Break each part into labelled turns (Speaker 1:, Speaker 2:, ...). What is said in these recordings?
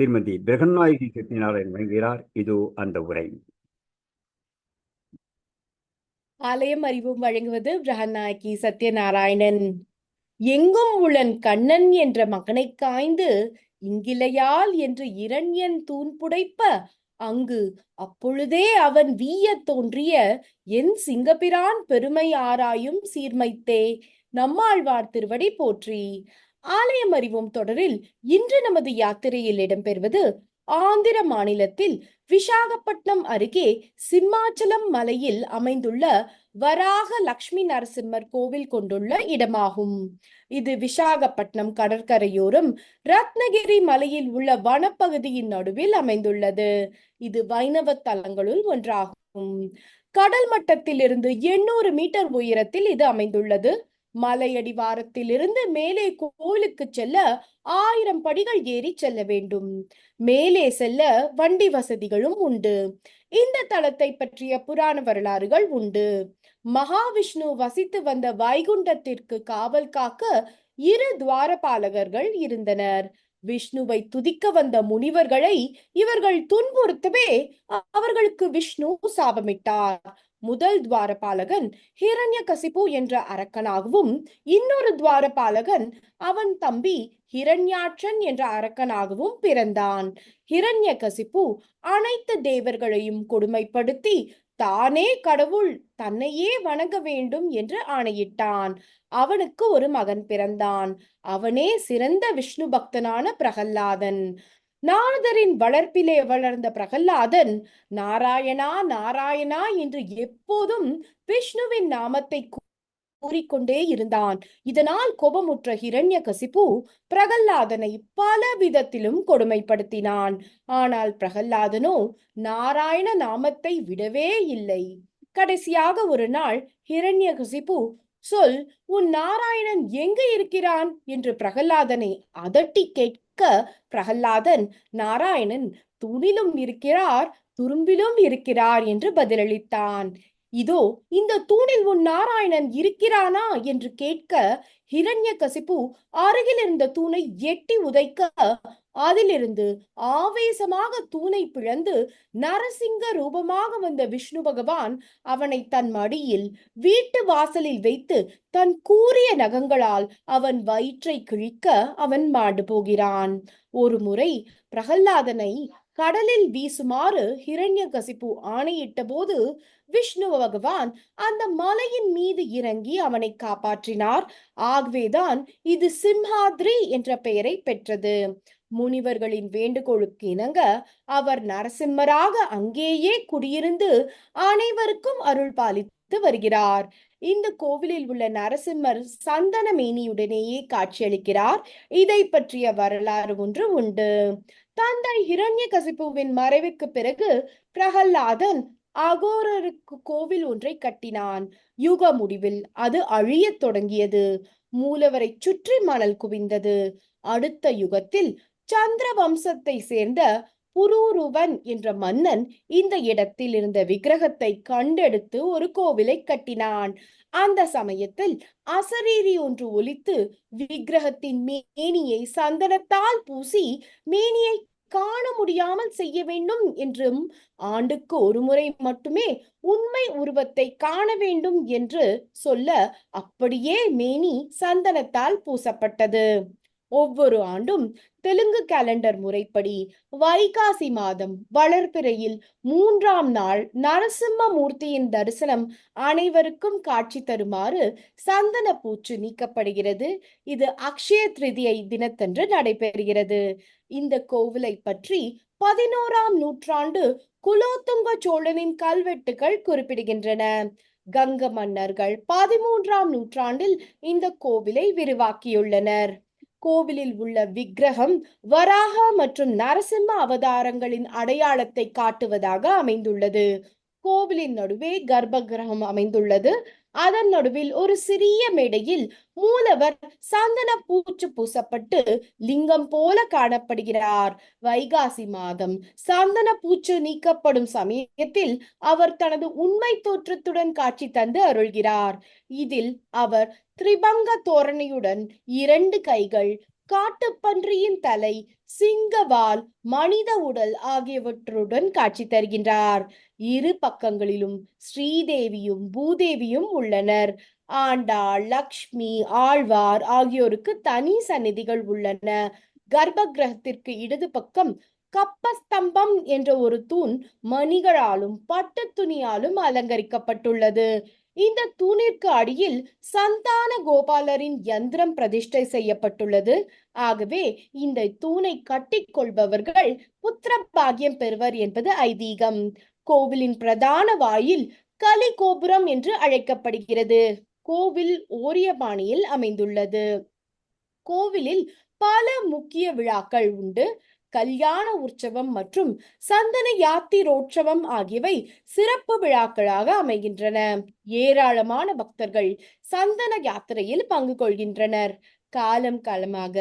Speaker 1: திருமதி பிரகன்நாயகி சத்யநாராயணன் வழங்குகிறார். இதோ அந்த உரை.
Speaker 2: ஆலயம் அறிவும் வழங்குவது பிரகநாயகி சத்யநாராயணன். எங்கும் உளன் கண்ணன் என்ற மகனை காய்ந்து இங்கிலையால் என்று இரண்யன் தூண் புடைப்ப அங்கு அப்பொழுதே அவன் வீய தோன்றிய என் சிங்கபிரான் பெருமை ஆராயும் சீர்மைத்தே. நம்மாழ்வார் திருவடி போற்றி. ஆலயம் அறிவோம் தொடரில் இன்று நமது யாத்திரையில் இடம்பெறுவது ஆந்திர மாநிலத்தில் விசாகப்பட்டினம் அருகே சிம்மாச்சலம் மலையில் அமைந்துள்ள வராக லக்ஷ்மி நரசிம்மர் கோவில் கொண்டுள்ள இடமாகும். இது விசாகப்பட்டினம் கடற்கரையோரம் ரத்னகிரி மலையில் உள்ள வனப்பகுதியின் நடுவில் அமைந்துள்ளது. இது வைணவ தலங்களுள் ஒன்றாகும். கடல் மட்டத்திலிருந்து எண்ணூறு மீட்டர் உயரத்தில் இது அமைந்துள்ளது. மலையடிவாரத்திலிருந்து மேலே கோவிலுக்கு செல்ல ஆயிரம் படிகள் ஏறி செல்ல வேண்டும். மேலே செல்ல வண்டி வசதிகளும் உண்டு. இந்த தலத்தை பற்றிய புராண வரலாறுகள் உண்டு. மகாவிஷ்ணு வசித்து வந்த வைகுண்டத்திற்கு காவல் காக்க இரு துவாரபாலகர்கள் இருந்தனர். விஷ்ணுவை துதிக்க வந்த முனிவர்களை இவர்கள் துன்புறுத்தவே அவர்களுக்கு விஷ்ணு சாபமிட்டார். முதல் துவாரபாலகன் ஹிரண்ய கசிப்பு என்ற அரக்கனாகவும் இன்னொரு துவாரபாலகன் அவன் தம்பி ஹிரண்யாட்சன் என்ற அரக்கனாகவும் பிறந்தான். ஹிரண்ய கசிப்பு அனைத்து தேவர்களையும் கொடுமைப்படுத்தி தானே கடவுள் தன்னையே வணங்க வேண்டும் என்று ஆணையிட்டான். அவனுக்கு ஒரு மகன் பிறந்தான். அவனே சிறந்த விஷ்ணு பக்தனான பிரகல்லாதன். நாரதரின் வளர்ப்பிலே வளர்ந்த பிரகல்லாதன் நாராயணா நாராயணா என்று எப்போதும் விஷ்ணுவின் நாமத்தை கூறிக்கொண்டே இருந்தான். இதனால் கோபமுற்ற ஹிரண்ய கசிப்பு பிரகல்லாதனை பல விதத்திலும் கொடுமைப்படுத்தினான். ஆனால் பிரகல்லாதனோ நாராயண நாமத்தை விடவே இல்லை. கடைசியாக ஒரு நாள் ஹிரண்ய கசிப்பு சொல் உன் நாராயணன் எங்கு இருக்கிறான்? என்று பிரகல்லாதனை அதட்டி கேட்க பிரகல்லாதன் நாராயணன் தூணிலும் இருக்கிறார் துரும்பிலும் இருக்கிறார் என்று பதிலளித்தான். இதோ இந்த தூணில் உன் நாராயணன் இருக்கிறானா? என்று கேட்க ஹிரண்ய கசிப்பு அருகில் இருந்த தூணை எட்டி உதைக்க அதிலிருந்து ஆவேசமாக தூணை பிளந்து நரசிங்க ரூபமாக வந்த விஷ்ணு பகவான் அவனை தன் மடியில் வீட்டு வாசலில் வைத்து தன் கூறிய நகங்களால் அவன் வயிற்றை கிழிக்க அவன் மாண்டு போகிறான். ஒரு முறை பிரகல்லாதனை கடலில் வீசுமாறு ஹிரண்ய கசிப்பு ஆணையிட்ட போது விஷ்ணு பகவான் அந்த மலையின் மீது இறங்கி அவனை காப்பாற்றினார். ஆகவேதான் இது சிம்ஹாத்ரி என்ற பெயரை பெற்றது. முனிவர்களின் வேண்டுகோளுக்கு இணங்க அவர் நரசிம்மராக அங்கேயே குடியிருந்து அனைவருக்கும் அருள் பாலித்து வருகிறார். இந்த கோவிலில் உள்ள நரசிம்மர் சந்தன மேனியுடனேயே காட்சியளிக்கிறார். இதை பற்றிய வரலாறு ஒன்று உண்டு. தந்தை ஹிரண்ய கசிப்புவின் மறைவுக்கு பிறகு பிரகல்லாதன் அகோரருக்கு கோவில் ஒன்றை கட்டினான். யுக முடிவில் அது அழியத் தொடங்கியது. மூலவரை சுற்றி மணல் குவிந்தது. அடுத்த யுகத்தில் சந்திர வம்சத்தை சேர்ந்த புரூருவன் என்ற மன்னன் இந்த இடத்தில் இருந்த விக்கிரகத்தை கண்டெடுத்து ஒரு கோவிலை கட்டினான். அந்த சமயத்தில் அசரீரி ஒன்று ஒலித்து விக்கிரகத்தின் மேனியை சந்தனத்தால் பூசி மேனியை காண முடியாமல் செய்ய வேண்டும் என்றும் ஆண்டுக்கு ஒரு முறை மட்டுமே உண்மை உருவத்தை காண வேண்டும் என்று சொல்ல அப்படியே மேனி சந்தனத்தால் பூசப்பட்டது. ஒவ்வொரு ஆண்டும் தெலுங்கு கேலண்டர் முறைப்படி வைகாசி மாதம் வளர்பிறையில் மூன்றாம் நாள் நரசிம்ம மூர்த்தியின் தரிசனம் அனைவருக்கும் காட்சி தருமாறு சந்தன பூச்சு நீக்கப்படுகிறது. இது அக்ஷய திருதியை தினத்தன்று நடைபெறுகிறது. இந்த கோவிலை பற்றி பதினோராம் நூற்றாண்டு குலோத்துங்க சோழனின் கல்வெட்டுகள் குறிப்பிடுகின்றன. கங்க மன்னர்கள் பதிமூன்றாம் நூற்றாண்டில் இந்த கோவிலை விரிவாக்கியுள்ளனர். கோவிலில் உள்ள விக்கிரகம் வராக மற்றும் நரசிம்ம அவதாரங்களின் அடையாளத்தை காட்டுவதாக அமைந்துள்ளது. கோவிலின் நடுவே கர்ப்ப கிரகம் அமைந்துள்ளது. அதன் நடுவில் ஒரு சிறிய மேடையில் மூலவர் சந்தன பூச்சு பூசப்பட்டு லிங்கம் போல காணப்படுகிறார். வைகாசி மாதம் சந்தன பூச்சு நீக்கப்படும் சமயத்தில் அவர் தனது உண்மை தோற்றத்துடன் காட்சி தந்து அருள்கிறார். இதில் அவர் திரிபங்க தோரணையுடன் இரண்டு கைகள் காட்டுப்பன்றியின் தலை சிங்கவால் மனித உடல் ஆகியவற்றுடன் காட்சி தருகின்றார். இரு பக்கங்களிலும் ஸ்ரீதேவியும் பூதேவியும் உள்ளனர். ஆண்டாள் லக்ஷ்மி ஆழ்வார் ஆகியோருக்கு தனி சந்நிதிகள் உள்ளன. கர்ப்ப கிரகத்திற்கு இடது பக்கம் கப்பஸ்தம்பம் என்ற ஒரு தூண் மணிகளாலும் பட்டு துணியாலும் அலங்கரிக்கப்பட்டுள்ளது. இந்த தூணிற்கு அடியில் சந்தான கோபாலரின் யந்திரம் பிரதிஷ்டை செய்யப்பட்டுள்ளது. ஆகவே இந்த தூணை கட்டிக்கொள்பவர்கள் புத்திர பாகியம் பெறுவர் என்பது ஐதீகம். கோவிலின் பிரதான வாயில் கலி கோபுரம் என்று அழைக்கப்படுகிறது. கோவில் ஓரிய பாணியில் அமைந்துள்ளது. கோவிலில் பல முக்கிய விழாக்கள் உண்டு. கல்யாண உற்சவம் மற்றும் சந்தன யாத்திரோற்சவம் ஆகியவை சிறப்பு விழாக்களாக அமைகின்றன. ஏராளமான பக்தர்கள் சந்தன யாத்திரையில் பங்கு கொள்கின்றனர். காலம் காலமாக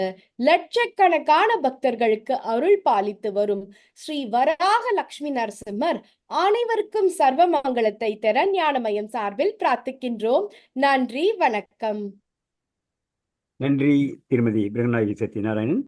Speaker 2: லட்சக்கணக்கான பக்தர்களுக்கு அருள் பாலித்து வரும் ஸ்ரீ வராக லக்ஷ்மி நரசிம்மர் அனைவருக்கும் சர்வ மங்களத்தை தர ஞானமயம் சார்பில் பிரார்த்திக்கின்றோம். நன்றி வணக்கம்.
Speaker 1: நன்றி திருமதி பிரகநாயகி சத்யநாராயணன்.